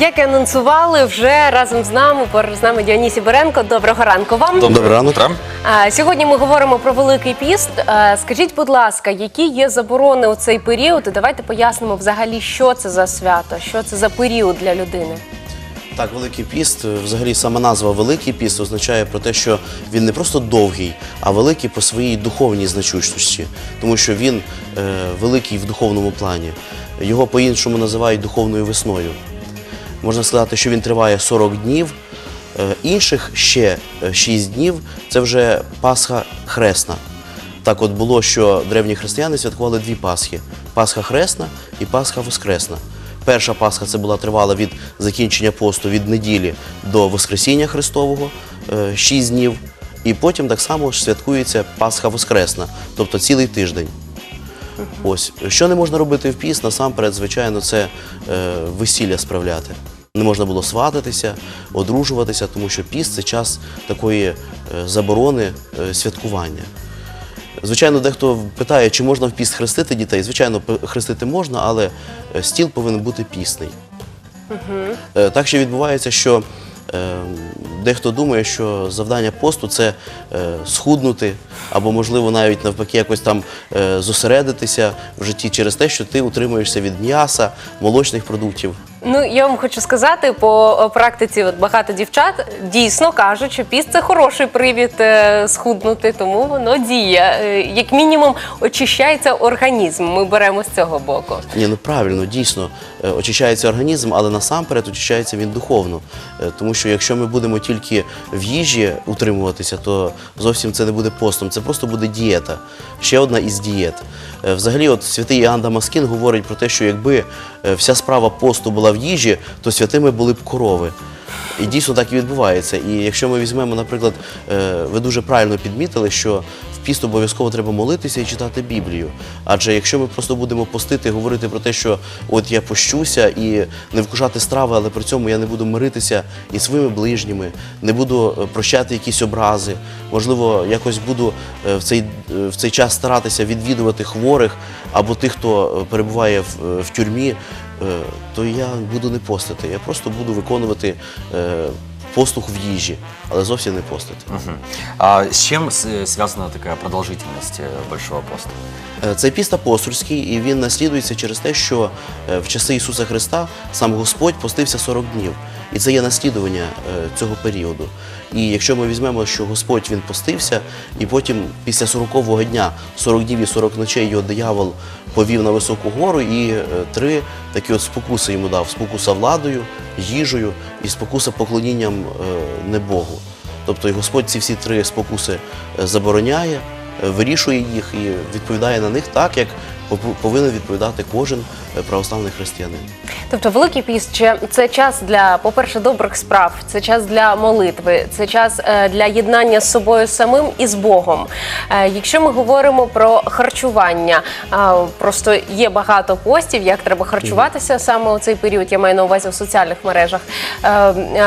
Як і анонсували, вже разом з нами поруч з нами Діонісі Беренко. Доброго ранку вам. Доброго ранку. А, Сьогодні ми говоримо про Великий піст. Скажіть, будь ласка, які є заборони у цей період? І давайте пояснимо взагалі, що це за свято, що це за період для людини. Так, Великий піст, взагалі сама назва Великий піст означає про те, що він не просто довгий, а великий по своїй духовній значущості, тому що він е, великий в духовному плані. Його по-іншому називають духовною весною. Можна сказати, що він триває 40 днів. Е, інших ще 6 днів це вже Пасха Хресна. Так от було, що древні християни святкували дві Пасхи: Пасха Хресна і Пасха Воскресна. Перша Пасха це була тривала від закінчення посту від неділі до Воскресіння Христового 6 днів. І потім так само святкується Пасха Воскресна, тобто цілий тиждень. Ось що не можна робити в піст, насамперед, звичайно, це е, весілля справляти. Не можна було свататися, одружуватися, тому що піст це час такої е, заборони е, святкування. Звичайно, дехто питає, чи можна в піст хрестити дітей. Звичайно, хрестити можна, але стіл повинен бути пісний. Е, Так ще відбувається, що дехто думає, що завдання посту це е, схуднути, або, можливо, навіть навпаки, якось там е, зосередитися в житті через те, що ти утримуєшся від м'яса, молочних продуктів. Ну я вам хочу сказати по е, практиці, от багато дівчат дійсно кажуть, що піст це хороший привід е, схуднути, тому воно діє. Е, Як мінімум, очищається організм. Ми беремо з цього боку. Ні, ну правильно, дійсно очищається організм, але насамперед очищається він духовно. Тому що якщо ми будемо тільки в їжі утримуватися, то зовсім це не буде постом, це просто буде дієта. Ще одна із дієт. Взагалі, от святий Іоанн Дамаскін говорить про те, що якби вся справа посту була в їжі, то святими були б корови. І дійсно так і відбувається. І якщо ми візьмемо, наприклад, е, ви дуже правильно підмітили, що в піст обов'язково треба молитися і читати Біблію. Адже якщо ми просто будемо постити, говорити про те, що от я пощуся і не вкушати страви, але при цьому я не буду миритися із своїми ближніми, не буду е, прощати якісь образи, можливо, якось буду е, в цей, в цей час старатися відвідувати хворих або тих, хто перебуває в, в тюрмі, то я буду не постити. Я просто буду виконувати послух послуг в їжі, але зовсім не постити. А з чим зв'язана така продовжительність э, Большого посту? Це Цей піст апостольський, і він наслідується через те, що е, в часи Ісуса Христа сам Господь постився 40 днів. І це є наслідування е, цього періоду. І якщо ми візьмемо, що Господь він постився, і потім після 40-го дня, 40 днів і 40 ночей його диявол повів на високу гору, і е, три такі от спокуси йому дав: спокуса владою, їжею і спокуса поклонінням е, не Богу. Тобто і Господь ці всі три спокуси забороняє, вирішує їх і відповідає на них так, як повинен відповідати кожен е, православний християнин. Тобто, великий піст це час для, по-перше, добрих справ, це час для молитви, це час е, для єднання з собою самим і з Богом. Е, Якщо ми говоримо про харчування, просто є багато постів, як треба харчуватися саме у цей період. Я маю на увазі в соціальних мережах.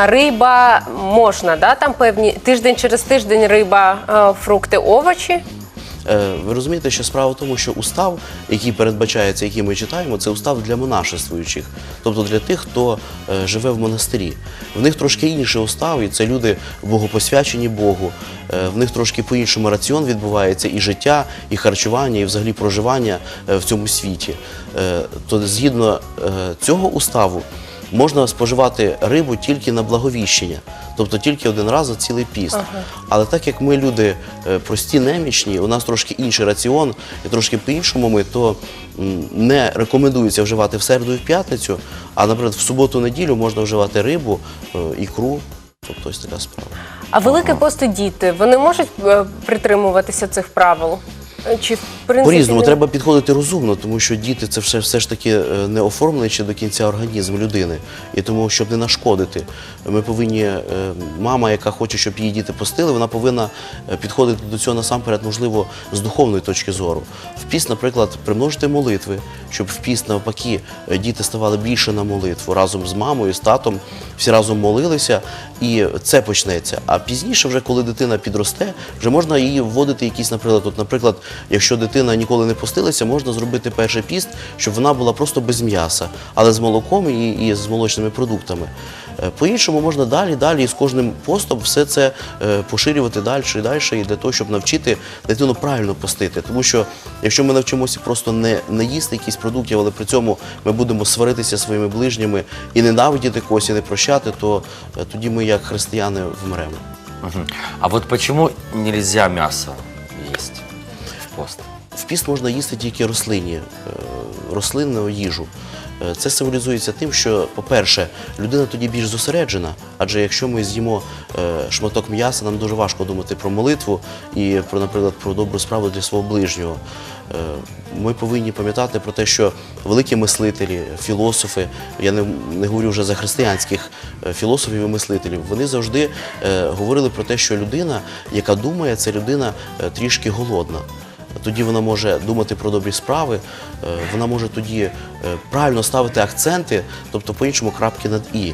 Риба можна, да? там певні тиждень через тиждень риба, фрукти, овочі. Е, Ви розумієте, що справа в тому, що устав, який передбачається, який ми читаємо, це устав для монашествуючих, тобто для тих, хто е, живе в монастирі. В них трошки інший устав, і це люди богопосвячені Богу. Е, В них трошки по-іншому раціон відбувається і життя, і харчування, і взагалі проживання в цьому світі. То згідно цього уставу. Можна споживати рибу тільки на благовіщення, тобто тільки один раз за цілий піст. Але так як ми люди е, прості, немічні, у нас трошки інший раціон і трошки по-іншому ми, то не рекомендується вживати в середу і в п'ятницю, а, наприклад, в суботу-неділю можна вживати рибу, е, ікру, тобто ось така справа. А велике пости діти вони можуть е, притримуватися цих правил? Чи принципі По-різному не- треба підходити розумно, тому що діти це все, все ж таки е, не оформлений ще до кінця організм людини. І тому, щоб не нашкодити, ми повинні, е, мама, яка хоче, щоб її діти постили, вона повинна е, підходити до цього насамперед, можливо, з духовної точки зору. В наприклад, примножити молитви, щоб в піст навпаки діти ставали більше на молитву разом з мамою, з татом, всі разом молилися, і це почнеться. А пізніше, вже коли дитина підросте, вже можна її вводити якісь, наприклад, от, наприклад, якщо дитина ніколи не постилася, можна зробити перший піст, щоб вона була просто без м'яса, але з молоком і, і з молочними продуктами. Е, По-іншому можна далі, далі і з кожним постом все це е, поширювати далі і далі, і для того, щоб навчити дитину правильно постити. Тому що якщо ми навчимося просто не, не їсти якісь продуктів, але при цьому ми будемо сваритися своїми ближніми і ненавидіти когось, і не прощати, то е, тоді ми, як християни, вмремо. Мгм. А вот почему нельзя мясо есть в пост? В піст можна їсти тільки рослинні, е, рослинну їжу. Е, Це символізується тим, що, по-перше, людина тоді більш зосереджена, адже якщо ми з'їмо е, шматок м'яса, нам дуже важко думати про молитву і про, наприклад, про добру справу для свого ближнього. Ми повинні пам'ятати про те, що великі мислителі, філософи, я не, не говорю вже за християнських філософів і мислителів, вони завжди говорили про те, що людина, яка думає, це людина трішки голодна. Тоді вона може думати про добрі справи, е, вона може тоді е, правильно ставити акценти, тобто по-іншому крапки над і.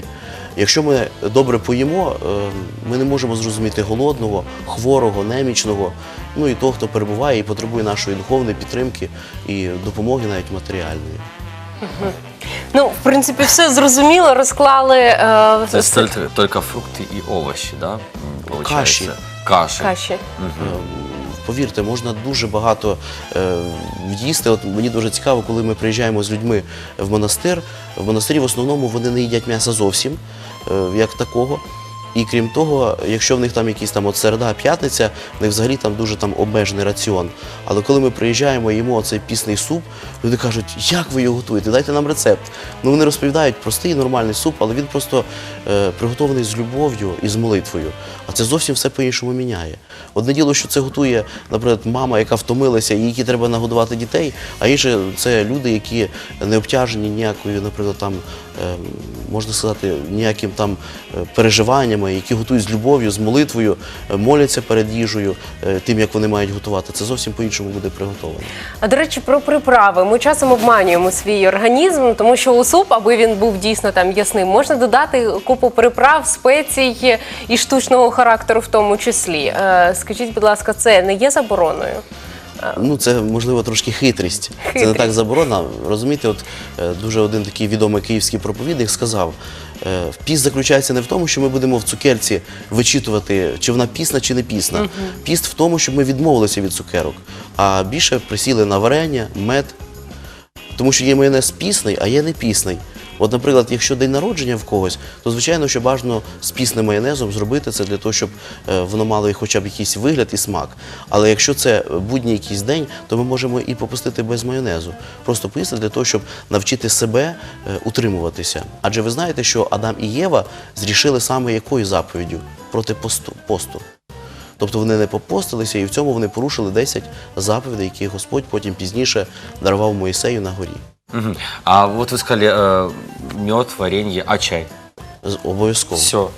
Якщо ми добре поїмо, е, ми не можемо зрозуміти голодного, хворого, немічного, ну і того, хто перебуває і потребує нашої духовної підтримки і допомоги навіть матеріальної. Ну, в принципі, все зрозуміло, розклали е, фрукты да? м, Получается? Каши. Каши. каші. Е, Повірте, можна дуже багато в'їсти. їсти. От мені дуже цікаво, коли ми приїжджаємо з людьми в монастир. В монастирі в основному вони не їдять м'яса зовсім, е, як такого. І крім того, якщо в них там якісь там от середа, п'ятниця, в них взагалі там дуже там обмежений раціон. Але коли ми приїжджаємо їмо цей пісний суп, люди кажуть, як ви його готуєте? Дайте нам рецепт. Ну вони розповідають простий нормальний суп, але він просто е, приготований з любов'ю і з молитвою. А це зовсім все по-іншому міняє. Одне діло, що це готує, наприклад, мама, яка втомилася, і якій треба нагодувати дітей, а інше це люди, які не обтяжені ніякою, наприклад, там можна сказати, ніяким там е, переживаннями, які готують з любов'ю, з молитвою, е, моляться перед їжею, е, тим, як вони мають готувати. Це зовсім по-іншому буде приготовлено. А до речі, про приправи. Ми часом обманюємо свій організм, тому що у суп, аби він був дійсно там ясним, можна додати купу приправ, спецій і штучного характеру в тому числі. Скажіть, будь ласка, це не є забороною? Ну, це можливо трошки хитрість. Це не так заборона. Розумієте, от е, дуже один такий відомий київський проповідник сказав: е, піст заключається не в тому, що ми будемо в цукерці вичитувати, чи вона пісна, чи не пісна. Піст в тому, щоб ми відмовилися від цукерок, а більше присіли на варення, мед. Тому що є майонез пісний, а є не пісний. От, наприклад, якщо день народження в когось, то звичайно, що бажано з пісним майонезом зробити це для того, щоб е, воно мало хоча б якийсь вигляд і смак. Але якщо це будній якийсь день, то ми можемо і попустити без майонезу. Просто поїсти для того, щоб навчити себе е, утримуватися. Адже ви знаєте, що Адам і Єва зрішили саме якою заповіддю проти посту. посту. Тобто вони не попостилися, і в цьому вони порушили 10 заповідей, які Господь потім пізніше дарував Моїсею на горі. Мгм. А вот вы сказали э, мед, варенье, а чай? З- Обов'язково. Все.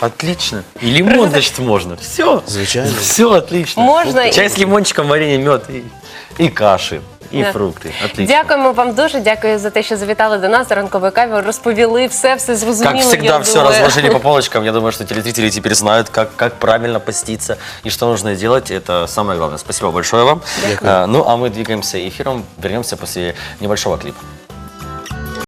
Отлично. И лимон, значит, можно. Все. Звичайно. Все отлично. Можно Чай и- с лимончиком, варенье, мед и, и каши, и Да. фрукты. Отлично. Дякуємо вам дуже. Дякую за те, що завітали до нас. Ранкової каві розповіли все, все зрозуміло. Как всегда, я все думаю. разложили по полочкам. Я думаю, что телезрители теперь знают, как, как правильно поститься и что нужно делать. Это самое главное. Спасибо большое вам. Дякую. Э, Ну, а мы двигаемся эфиром. Вернемся после небольшого клипа.